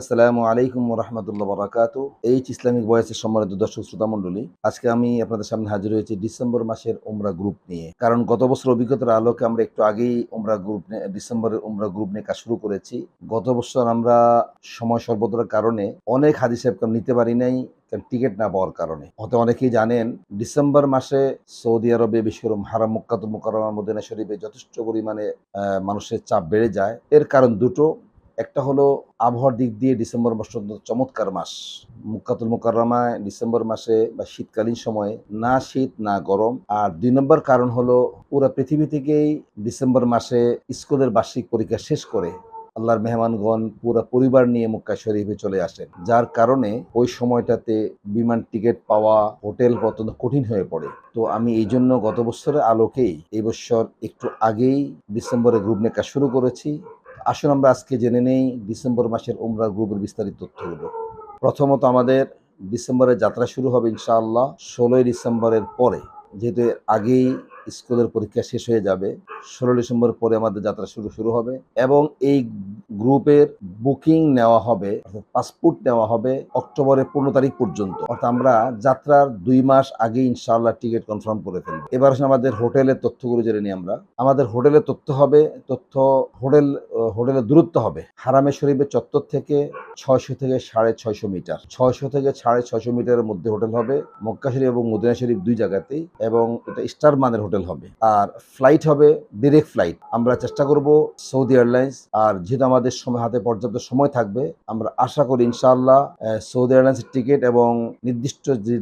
আসসালামু আলাইকুম রহমতুল্লাহ বরাকাতু। H Islamic বয়সের সম্মানিত দর্শক শ্রোতা মণ্ডলী, আজকে আমি আপনাদের সামনে হাজির হয়েছি ডিসেম্বর মাসের উমরা গ্রুপ নিয়ে। কারণ গত বছর অভিজ্ঞতার আলোকে আমরা একটু আগেই উমরা গ্রুপ ডিসেম্বরের উমরা গ্রুপ নিয়ে কাজ শুরু করেছি। গত বছর আমরা সময় স্বল্পতার কারণে অনেক হাদিস নিতে পারি নাই টিকিট না পাওয়ার কারণে। হয়তো অনেকেই জানেন, ডিসেম্বর মাসে সৌদি আরবে করে হারাম মুক্কাতুল মোকাররমা, মদিনা শরীফে যথেষ্ট পরিমাণে মানুষের চাপ বেড়ে যায়। এর কারণ দুটো একটা হলো আবহাওয়ার দিক দিয়ে ডিসেম্বর মাস চমৎকার মাস। মুক্কাতুল মোকাররমায় ডিসেম্বর মাসে বা শীতকালীন সময়ে না শীত, না গরম। আর দুই নম্বর কারণ হলো পুরো পৃথিবী থেকেই ডিসেম্বর মাসে স্কুলের বার্ষিক পরীক্ষা শেষ করে আল্লাহর মেহমানগণ পুরো পরিবার নিয়ে মক্কা শরীফে চলে আসেন। যার কারণে ওই সময়টাতে বিমান টিকিট পাওয়া, হোটেল অত্যন্ত কঠিন হয়ে পড়ে। তো আমি এই জন্য গত বছরের আলোকেই এই বছর একটু আগেই ডিসেম্বরে গ্রুপ নেকা শুরু করেছি। আসুন আমরা আজকে জেনে নেই ডিসেম্বর মাসের উমরা গ্রুপের বিস্তারিত তথ্যগুলো। প্রথমত আমাদের ডিসেম্বরের যাত্রা শুরু হবে ইনশাআল্লাহ ষোলোই ডিসেম্বরের পরে, যেহেতু আগেই স্কুলের পরীক্ষা শেষ হয়ে যাবে। ষোলো ডিসেম্বর পরে আমাদের যাত্রা শুরু শুরু হবে এবং এই গ্রুপের বুকিং নেওয়া হবে, অর্থাৎ পাসপোর্ট নেওয়া হবে অক্টোবরের পনেরো তারিখ পর্যন্ত। অর্থাৎ আমরা যাত্রার দুই মাস আগে ইনশাআল্লাহ টিকিট কনফার্ম করে ফেলব। এবার আমাদের হোটেলের তথ্যগুলো জেনে নিই আমরা। আমাদের হোটেলের তথ্য হবে, তথ্য হোটেল হোটেলের দূরত্ব হবে হারামে শরীফের চত্বর থেকে ছয়শো থেকে সাড়ে ছয়শো মিটার। ছয়শো থেকে সাড়ে ছয়শো মিটারের মধ্যে হোটেল হবে মক্কা শরীফ এবং মদিনা শরীফ দুই জায়গাতেই এবং এটা স্টার মানের হোটেল। হবে। আর ফ্লাইট হবে ডিরেক্ট ফ্লাইট আমরা চেষ্টা করব সৌদি এয়ারলাইন্স আর যেহেতু আমাদের সময় হাতে পর্যাপ্ত সময় থাকবে, আমরা আশা করি ইনশাআল্লাহ সৌদি এয়ারলাইন্সের টিকিট এবং নির্দিষ্ট যে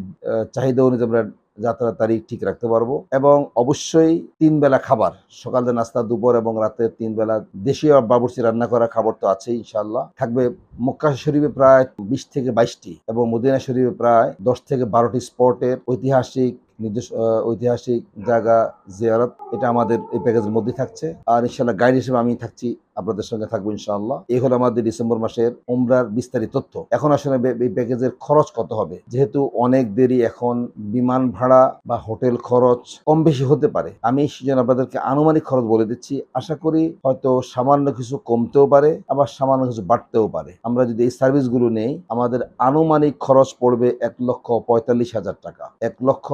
চাহিদা অনুযায়ী আমরা যাত্রার তারিখ ঠিক রাখতে পারব। এবং অবশ্যই তিন বেলা খাবার, সকালে নাস্তা, দুপুর এবং রাতে তিন বেলা দেশীয় বাবুর্চি রান্না করা খাবার তো আছেই ইনশাল্লাহ থাকবে মক্কা শরীফে প্রায় বিশ থেকে বাইশটি এবং মদিনা শরীফে প্রায় দশ থেকে বারোটি স্পটের ঐতিহাসিক নির্দেশ ঐতিহাসিক জায়গা, জিয়ারত, এটা আমাদের এই প্যাকেজের মধ্যে থাকছে। আর ইনশাল্লাহ গাইড হিসেবে আমি থাকছি, আপনাদের সঙ্গে থাকব ইনশাআল্লাহ। এই হলো আমাদের ডিসেম্বর মাসের উমরার বিস্তারিত তথ্য। এখন আসলে এই প্যাকেজের খরচ কত হবে? যেহেতু অনেক দেরি এখন বিমান ভাড়া বা হোটেল খরচ কম বেশি হতে পারে। আমি সেজন্য আপনাদেরকে আনুমানিক খরচ বলে দিচ্ছি। আশা করি হয়তো সামান্য কিছু কমতেও পারে, আবার সামান্য কিছু বাড়তেও পারে। আমরা যদি এই সার্ভিসগুলো নেই, আমাদের আনুমানিক খরচ পড়বে এক লক্ষ পঁয়তাল্লিশ হাজার টাকা। এক লক্ষ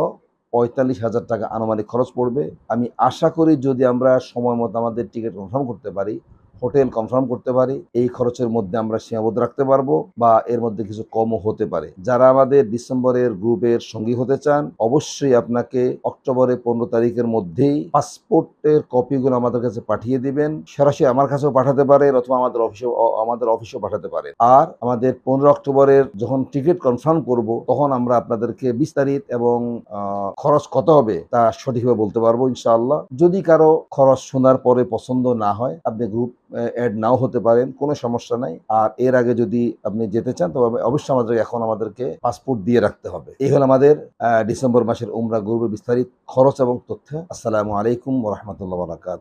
পঁয়তাল্লিশ হাজার টাকা আনুমানিক খরচ পড়বে। আমি আশা করি যদি আমরা সময় মতো আমাদের টিকিট কনফার্ম করতে পারি হোটেল কনফার্ম করতে পারি, এই খরচের মধ্যে আমরা সীমাবদ্ধ রাখতে পারব বা এর মধ্যে কিছু কমও হতে পারে। যারা আমাদের ডিসেম্বরের গ্রুপের সঙ্গী হতে চান, অবশ্যই আপনাকে অক্টোবরের পনেরো তারিখের মধ্যেই পাসপোর্টের কপিগুলো আমাদের কাছে পাঠিয়ে দিবেন। সরাসরি আমার কাছেও পাঠাতে পারেন অথবা আমাদের অফিসে আমাদের অফিসেও পাঠাতে পারেন। আর আমাদের পনেরো অক্টোবরের যখন টিকিট কনফার্ম করব, তখন আমরা আপনাদেরকে বিস্তারিত এবং খরচ কত হবে তা সঠিকভাবে বলতে পারব ইনশাআল্লাহ। যদি কারও খরচ শোনার পরে পছন্দ না হয়, আপনি গ্রুপ অ্যাড নাও হতে পারেন, কোনো সমস্যা নাই। আর এর আগে যদি আপনি যেতে চান, তবে অবশ্যই আমাদের, এখন আমাদেরকে পাসপোর্ট দিয়ে রাখতে হবে। এই হলো আমাদের ডিসেম্বর মাসের উমরা গ্রুপের বিস্তারিত খরচ এবং তথ্য। আসসালামু আলাইকুম রহমতুল্লাহ বারাকাত